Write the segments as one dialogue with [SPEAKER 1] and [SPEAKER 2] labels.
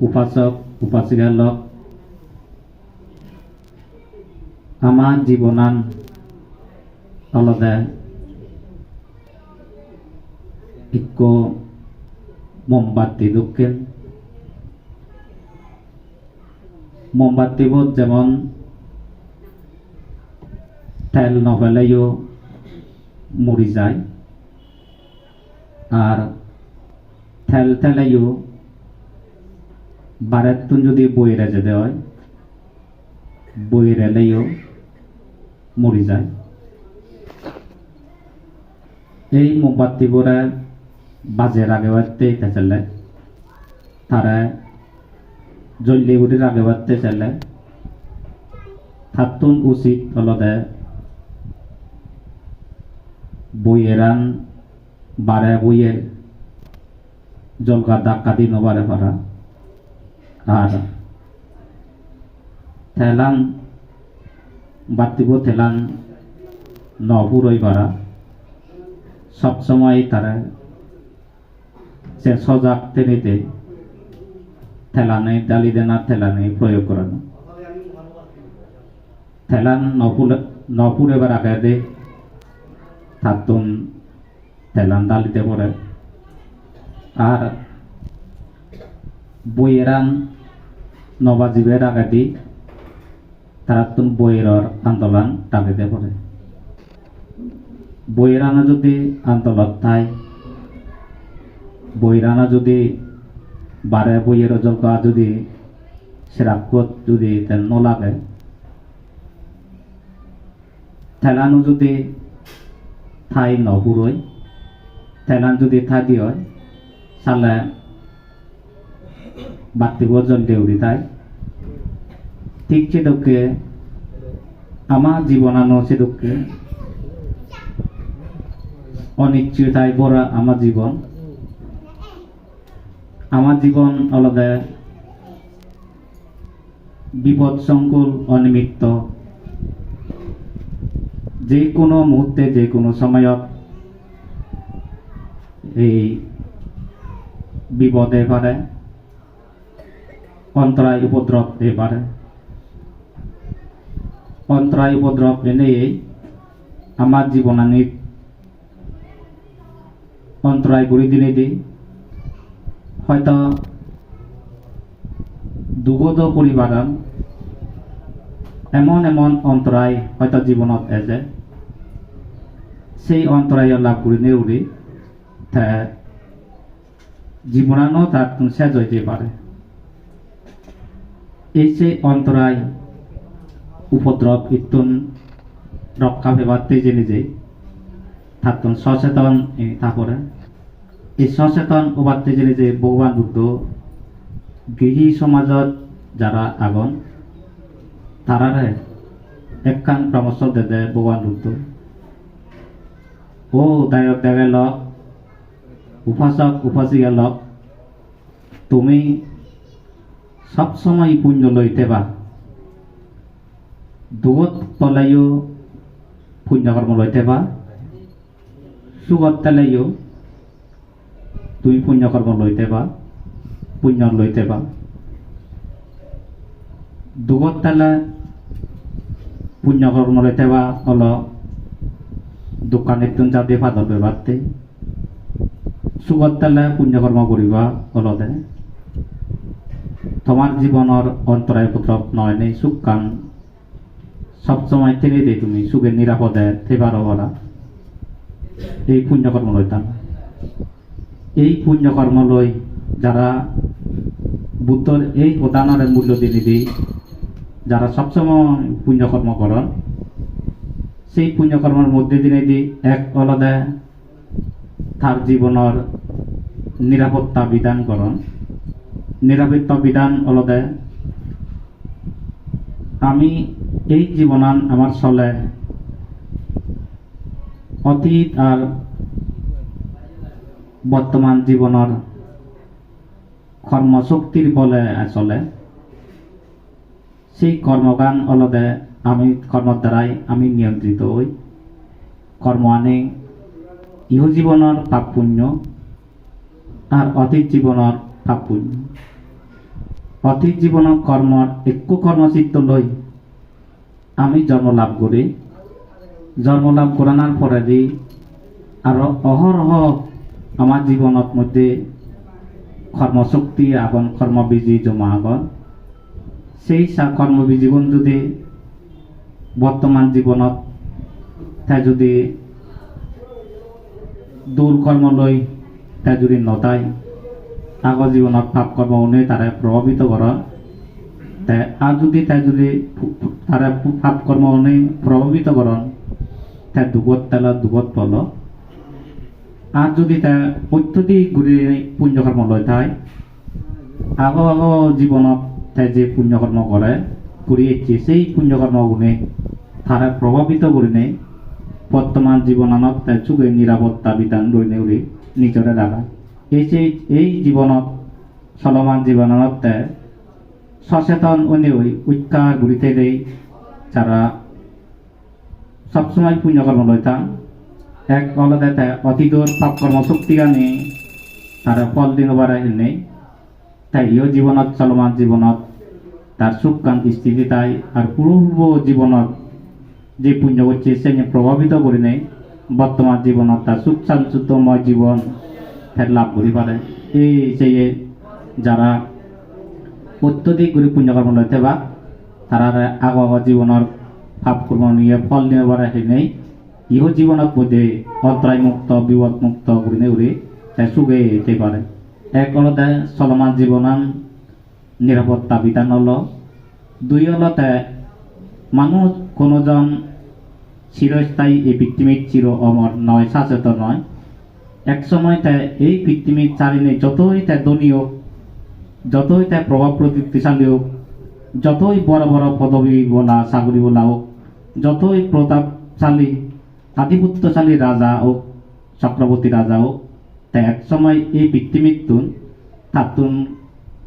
[SPEAKER 1] উপাসক উপাসিকা লোক আমার জীবনান অলদে ইকো মোমবাতি দুঃখের মোমবাতিবোধ যেমন তেল নবেলেও মরি যায় আর তেল তেলেও বারেতুন যদি বইরে যেতে হয় বইরে এলেও মরি যায়। এই মোমবাতিবোরে বাজের আগে বাড়তে চলে। তারা জ্বললে উঠির আগে বাড়তে চলে। থাতুন উচিত হলদে বইয়েরান বারে বইয়ে জলকা ধাক্কা দিন বারে পারা। আর থেলান বাতিব থেলান নপুরই পারা সবসময় তারা সে সজাগ তেনিতে থেলানে ডালি দেনা থেলানে প্রয়োগ করানো। থেলান নপুর নপুর এবার আগে দে থাতুন থেলান ডালিতে পড়ে। আর বইয়েরান নবাজিবের আগে দি তারা তুন বইয়ের আন্দোলন ডালিতে পড়ে। বইরানা যদি আন্দোলন তাই বইরানা যদি বারে বইয়ের জলকা যদি সেরাকত যদি তেল নলাগে থেলানো যদি ঠাই নহুরই থেলান যদি দি হয় সালে জল দেউরি তাই। ঠিক সেদকে আমার জীবনানো সেদকে অনিশ্চয়তায় ভরা আমার জীবন। আমার জীবন আলাদা। বিপদ সংকুল অনিমিত্ত। যে কোনো মুহূর্তে যে কোনো সময়ত এই বিপদে পারে অন্তরায় উপদ্রব হতে পারে অন্তরায় উপদ্রব এনেই আমার জীবনানির অন্তরায় করে দিনে দিই। হয়তো দুগত পরিবারন এমন এমন অন্তরায় হয়তো জীবনত এজে। সেই অন্তরায় লাভ করে নেউরি জীবনানো তার শেষ হইতে পারে। এই অন্তরায় উপদ্রব ইত্যুন রক্ষা পেবাতে যে নিজে থাকুন সচেতন তারপরে। এই সচেতন ওবাতে যে যে ভগবান বুদ্ধ, গৃহী সমাজত যারা আগন, তারারে একখান পরামর্শ দেদে ভগবান বুদ্ধ। ও দায়ক দেবে লক, উপাসক, উপাসিকা লক, তুমি সবসময় পুণ্য লইতে বা। দুগত তলাইও পুণ্যকর্ম লইতে বা। সুগত তেলাইও তুমি পুণ্যকর্ম লইতে বা পুণ্য লইতে বা। দুগত তেলে পুণ্যকর্ম লইতে বা, হল দোকানের তুন যাতে ফাদর বেবারতে সুগত তেলে পুণ্যকর্ম করিবা হলদে। তোমার জীবনের অন্তরায় উপদ্রব নয়, নেই সুখ কান সবসময় টেনে দেই তুমি, সুখের নিরাপদে থেবার ওরা এই পুণ্যকর্ম লইতাম এই পুণ্যকর্ম লই যারা বুদ্ধর এই উদাহরণের মূল্য দিয়ে দিই, যারা সবসময় পুণ্যকর্ম করেন, সেই পুণ্যকর্মের মধ্যে দিনে দি এক আলাদা তার জীবনের নিরাপত্তা বিধান করন। নিরাপত্তা বিধান আলাদা আমি এই জীবনান আমার চলে। অতীত আর বর্তমান জীবনের কর্মশক্তির বলে চলে। সেই কর্মগান অলদে আমি কর্মর দ্বারাই আমি নিয়ন্ত্রিত হই কর্ম আনে। ইহ জীবনের পাপ পুণ্য আর অতীত জীবনের পুণ্য অতীত জীৱনত কৰ্মৰ একো কৰ্মচিত্ত লৈ আমি জন্ম লাভ কৰি, জন্ম লাভ কৰাৰ পৰেদি আৰু অহৰহ আমাৰ জীৱনত মধ্যে কৰ্মশক্তি আগন, কৰ্মবীজি জমা আগন। সেই চা কৰ্মবীজীগুণ যদি বৰ্তমান জীৱনত তাই যদি দূৰ কৰ্মলৈ তাই যদি নতাই আগৰ জীৱনত পাপ কৰ্ম অনুযায়ী তাৰে প্ৰভাৱিত কৰা। আর যদি তাই যদি ফু- পাপ কর্ম অনুযায়ী প্রভাবিত করন তাই দুবত তেলা, দুবত পল। আর যদি তা অত্যধিক ঘুরে পুণ্যকর্ম লয় তাই আগো আগো জীবনত তাই যে পুণ্যকর্ম করে করে এসছে সেই পুণ্যকর্ম গুণে তারা প্রভাবিত করে নেই বর্তমান জীবনানত তাই চুকে নিরাপত্তা বিধান রই নেউরি নিজরে রাখা এই এই জীবনত চলমান তাই সচেতন অনুযায়ী উৎকার ঘুরিতে দেই যারা সবসময় পুণ্যকর্ম লইতাম এক অলদাতে অতীতর পাপ কর্ম শক্তি গানে তারা ফল দিন বাড়াই নেই তাই ইয় জীবনত চলমান জীবনত তার সুখ কান্তি স্থিতি তাই আর পূর্ব জীবনত যে পুণ্য করছে সে প্রভাবিত করে নেই বর্তমান জীবনত তার সুখ শান্তিময় জীবন ফের লাভ করি পারে এই সেই যারা অত্যধিক গুরি পুণ্যকর্ম লইতে বা তারা আগ আগ জীবনের পাপ কর্ম নিয়ে ফল নিয়ে বাড়াই নেই। ইহ জীবনত মধ্যে অন্তরায় মুক্ত বিপদ মুক্ত করি নেই উড়ে সুগে যেতে পারে। এক হলতে চলমান জীবনান নিরাপত্তা বিধান হল। দুই হলতে মানুষ কোনোজন চিরস্থায়ী এই পৃথিবীর চির অমর নয় শাসিত নয়। এক সময় তাই এই পৃথিবীর চারিনে যতই তাই ধনী হোক, যতই তাই প্রভাব প্রতিষ্ঠাশালী হোক, যতই বড় বড় পদবী বলা চাকরি বলা হোক, যতই প্রতাপশালী, আধিপত্যশালী রাজা হোক, চক্রবর্তী রাজা হোক, তাই এক সময় এই পৃথিবীতুন তাতুন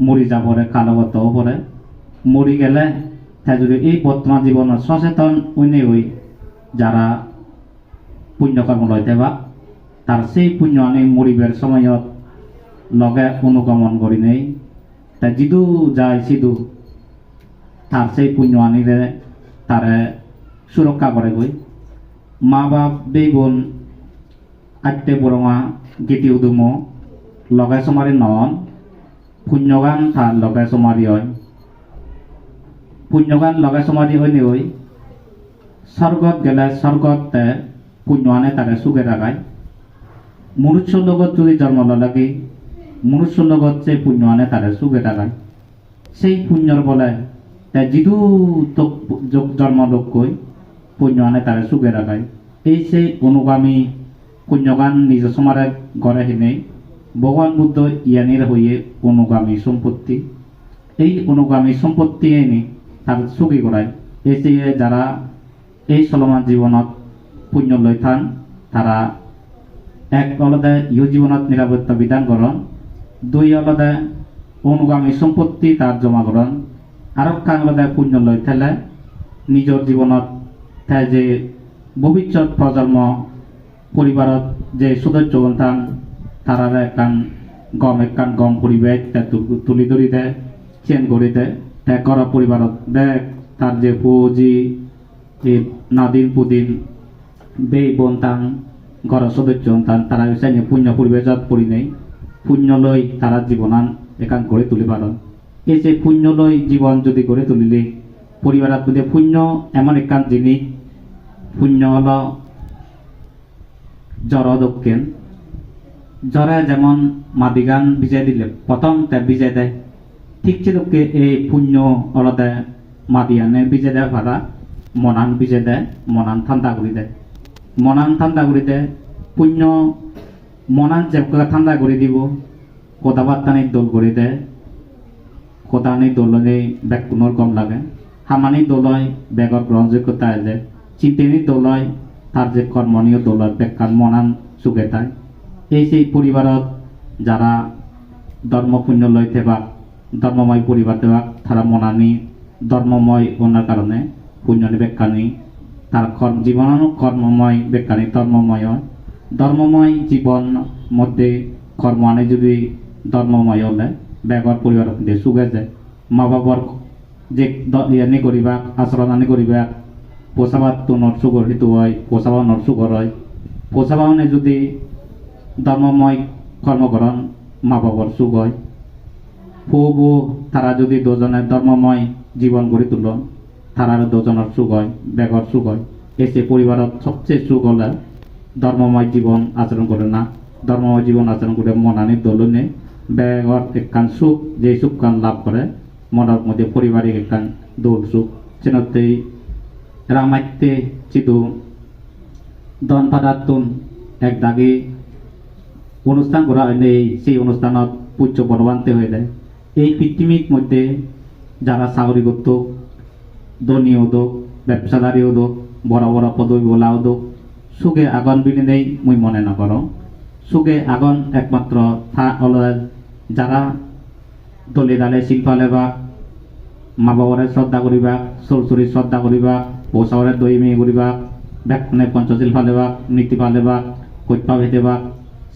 [SPEAKER 1] মরি যাবরে কালগত পরে মরি গেলে তাই যদি এই বর্তমান জীবনের সচেতন উনি হই যারা পুণ্যকর্ম লইতে বা তার সেই পুণ্য আনি মরিবের সময়ত লগে অনুগমন করি নেই। তা যিদু যায় সিধু তার সেই পুণ্য আনিলে তারে সুরক্ষা করে গই মা বাপ বেই বোন আত্মে বরঙা গীতি উদুম লগাই সমারি নন, পুণ্যগান তার লগাই সমারি হয়। পুণ্যগান লগাই সমারি হয় নি ওই স্বর্গত গেলে স্বর্গতে পুণ্য আনে তারে সুখে রাখায় মনুষ্য লগত যদি জন্ম লাগে মনুষ্য লগত যে পুণ্য আনে তারে সুখে রাখায় সেই পুণ্যর বলে তে যিদু তোক যোগ জন্ম লোক কই পুণ্য আনে তারে সুখে রাখায় এই সেই অনুগামী পুণ্যগান নিজ সমারে গড়ে হিনে ভগবান বুদ্ধ ইয়ানির হইয়ে অনুগামী সম্পত্তি। এই অনুগামী সম্পত্তি এনে তার সুখী করায় এই যারা এই চলমান জীৱনত পুণ্য লৈ থান তারা এক অলদে ইহ জীৱনত নিরাপত্তা বিধান করন দুই অলদে অনুগামী সম্পত্তি তার জমা করন আর কাং অলদে পুণ্য লৈ থেলে নিজৰ জীৱনত তাই যে ভবিষ্যৎ প্রজন্ম পরিবারত যে সদস্য সন্তান তারার একান গম একান গম পরিবেশ তুলি ধরি দেয় চেন করে দেয় তা করা পরিবারত দেখ তার যে পুঁজি নাদিন পুদিন বে বন্তাং ঘর সদস্য, তারা বিচারে পুণ্য পরিবেশত পরি নেই। পুণ্য লই তারা জীবনান একান গড়ে তুলি পারন এই যে পুণ্য লই জীবন যদি গড়ে তুলিলে পরিবারত মধ্যে পুণ্য এমন একান জিনিস। পুণ্য হল জড় দক্ষিণ। জরে যেমন মাদিগান বিজয় দিলে, প্রথম তে বিজয় দেয়। ঠিক সেরকম এই পুণ্য অলদে মাদিয়ানে বিজয় দেয় ভাড়া, মনান বিজয় দেয়, মনান ঠান্ডা করে দেয়। মনান ঠান্ডা করে দেয় পুণ্য মনান যেমকা ঠান্ডা করে দিব কথাবার্তানি দোল করে দেয় কথানি দোলনে বেগ পুনৰ গম লাগে। সামানি দোলয় বেগৰ গ্ৰহণযোগ্যতা আছে। চিন্তেনি দোলয় তার যে কর্মনীয় দোলয় বেকান মনান চুকে তাই। এই সেই পরিবারত যারা ধর্মপুণ্য লই থেবা ধর্মময় পরিবার দেওয়া তারা মনানি ধর্মময় ওনার কারণে পুণ্যনি বেকানি তার কর্ম জীবনানো কর্মময় বেকানি ধর্মময়। ধর্মময় জীবন মধ্যে কর্ম আনে যদি ধর্মময় হলে ব্যবহার পরিবার সুখে যায় মা বাবার যে দ- ইয়ে নি করিবা আচরণ আনি করিবা পোষাবাতো নরসু গঠিত হয় নরসু ঘর হয়। পোষাবাহনে যদি ধর্মময় কর্মকরণ মা বাবার সুখ হয় ফু বউ তারা যদি দুজনে ধর্মময় জীবন গড়ি তুলন তারার দুজনের সুখ হয় বেগর সুখ হয়। এসে পরিবারত সবচেয়ে সুখ হলে, ধর্মময় জীবন আচরণ করে না। ধর্মময় জীবন আচরণ করে মনানি দলনে বেগর একখান সুখ, যে সুখ কান লাভ করে, মনের মধ্যে পারিবারিক একখান দোল সুখ। চেনতেই রামাইতে চিতু দন পাদাতুন এক দাগে অনুষ্ঠান করা হয় এই সেই অনুষ্ঠানত পূজ্য বনবান্তে হয়ে যায় এই পৃথিবীর মধ্যে যারা চাকরি করত ধনী হদোক ব্যবসাদারী হদোক বড় বড় পদবী বলা হদোক সুখে আগন বিনি নেই মুই মনে নকর সুখে আগন একমাত্র থা হল যারা দলে দালে শিল্পালে বা মা বাবারে শ্রদ্ধা করিবা সরসরি শ্রদ্ধা করিবা পৌষাওয়ারে দই মেয়ে করিবা ব্যাকুণে পঞ্চশীল ফালেবা নীতি ফালেবা কৈপা ভেদেবা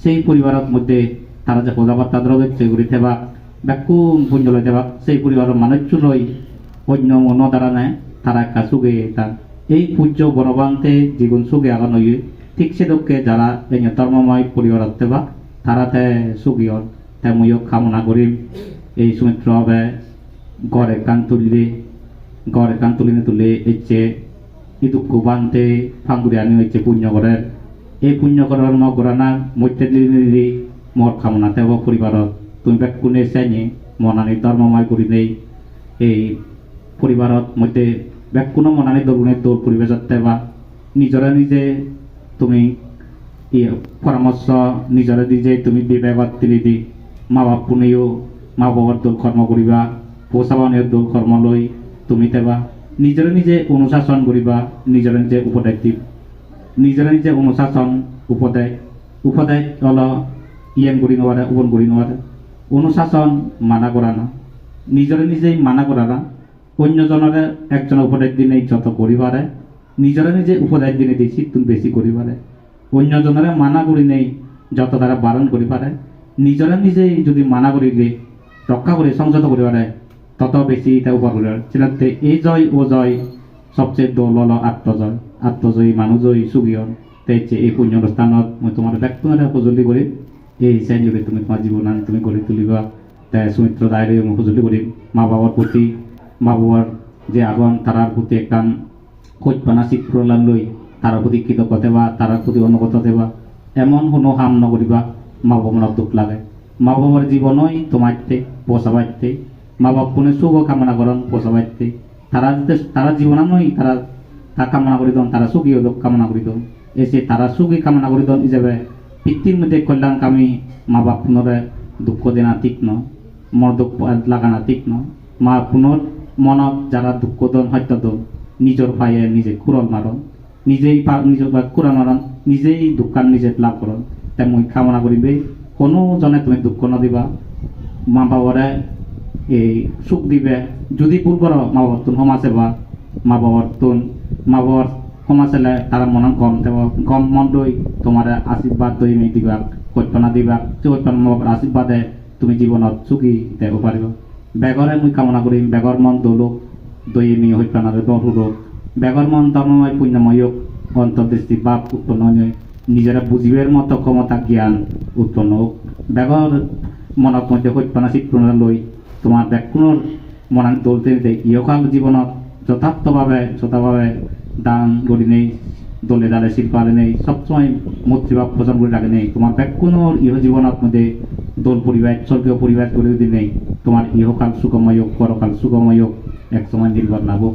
[SPEAKER 1] সেই পরিবারের মধ্যে তারা যে প্রজাপাত্তা দ্রব্য সেগুলি থেবা ব্যাকুণ পুঞ্জ লই দেবা সেই পরিবারের মানুষ লই অন্য মন দ্বারা নেয় তারা একটা সুগে তার এই পূজ্য বনবান্তে জীবন সুগে আগান ঠিক সেদকে যারা এই ধর্মময় পরিবারত থেবা তারাতে সুগিয়র তাই মইও কামনা করিম এই সুমিত্র হবে গড়ে কান তুললে গড়ে কান তুলিনে তুলে এচ্ছে ইদুক্কু বানতে ফাঙ্গুরি আনি হচ্ছে পুণ্য করে এই পুণ্য করার মগ গড়ানা মধ্যে দিলি মর কামনা তেব পরিবারত। তুমি বেক কোনে চাইনি মনানি ধর্মময় করি নেই এই পরিবারত মধ্যে কোনো মনানি দরুণে তোর পরিবেশত তেবা নিজরে নিজে তুমি ই পরামর্শ নিজরে নিজে তুমি বিবেকত তুলি দি মা বাপ পুনেও মা বাবার দোল কর্ম করিবা পোষাবানের দোল কর্ম লৈ তুমি তেবা। নিজরে নিজে অনুশাসন করিবা, নিজরে নিজে উপদেশ দিব নিজরে নিজে অনুশাসন উপদেশ। উপদেশ হল ইয়েন করি নোৱাৰে ওপন কৰি নোৱাৰে অনুশাসন মানা কৰা না। নিজৰে নিজেই মানা কৰা না। অন্যজনৰে একজনে উপদেশ দিনে যত পাৰে নিজৰে নিজে উপদেশ দিনে বেছি তুমি বেছি কৰি পাৰে অন্যজনৰে মানা কৰি নেই, যত তারা বারণ কৰি পাৰে নিজৰে নিজেই যদি মানা কৰি দিয়ে রক্ষা করে সংযত করে পারে তত বেশি এটা উপর করে চিলাতে এই জয়, ও জয়, সবচেয়ে দোল হল আত্মজয়। আত্মজয়ী মানুষজয়ী সুগিয়ন। তাইছে এই পুণ্য অনুষ্ঠানত মই তোমার ব্যক্তিগত সঁজুলি কৰি এই শ্ৰেণীৰে তুমি তোমাৰ জীৱনান তুমি গঢ়ি তুলিবা। তাই সুমিত্র দায়েৰে মই সঁজুলি কৰিম মা বাবার প্ৰতি মা বাবার যে আগন তারার প্রতি একখান খোঁজপানা চিত্রলান লৈ তার প্রতি কৃতজ্ঞ দেবা তার প্রতি অনুগত দেবা। এমন কোনো হাম নকরিবা মা বাবার দুঃখ লাগে। মা বাবার জীবনই তোমারতে পোষাবাইতে মা বাপ কোনে শুভ কামনা করন পোষাবাইতে তারা যদি তারা জীবন নই তারা তা কামনা করি দন তারা সুখী হদক কামনা করি দন এসে তারা সুখী কামনা করি দন হিসাবে পিতৃর মধ্যে কল্যাণ কামি মা বাপ পুনরে দুঃখ দেনা ন মর দুঃখ লাগানা ন মা পুনর মনত যারা দুঃখ দন সত্য দন, নিজের পায়ে নিজে কুরল মারন নিজেই নিজের পায়ে কুরল মারন নিজেই দুঃখান নিজে লাভ করন। তাই মই কামনা করিবে, কোনো জনে তুমি দুঃখ নদিবা মা বাবারে এই সুখ দিবে। যদি ভুল করো মা বাবার তুন সমাজ সেবা মা বাবার তুন, মা বাবার সমাজ চালে তারা মন গম দেব। গম মন লৈ তোমার আশীর্বাদ দই দিবা কল্পনা দিবা কল্পনা মা বাবার আশীর্বাদে তুমি জীবনত সুখী দেব পাৰিব। বেগৰে মই কামনা কৰিম বেগৰ মন দৌলক দৈ মেয়ে সত্যানাৰে দল সুৰক বেগৰ মন ধৰ্মময় পুণ্যময় অন্তর্দৃষ্টি বাপ উৎপন্ন হয় নিজেরা বুঝিবের মতো ক্ষমতা জ্ঞান উৎপন্ন হোক। বেগর মনত মধ্যে সত্যনা চিত্ৰনা লৈ, তোমাৰ ব্যাকুণৰ মনান দলতে নিতে ইহকাল জীৱনত যথাৰ্থভাৱে, যথাভাৱে দান কৰি নেই। দলে দালে শিল্পালে নেই। সবসময় মূর্তিভাব পোষণ করে রাখে নেই। তোমার ব্যাকুণর ইহ জীবনত মধ্যে দোল পরিবার, স্বর্গীয় পরিবার করে যদি নেই। তোমার ইহকাল সুখময় হোক, পরকাল সুখময় হোক এক সময় নির্ভর না হোক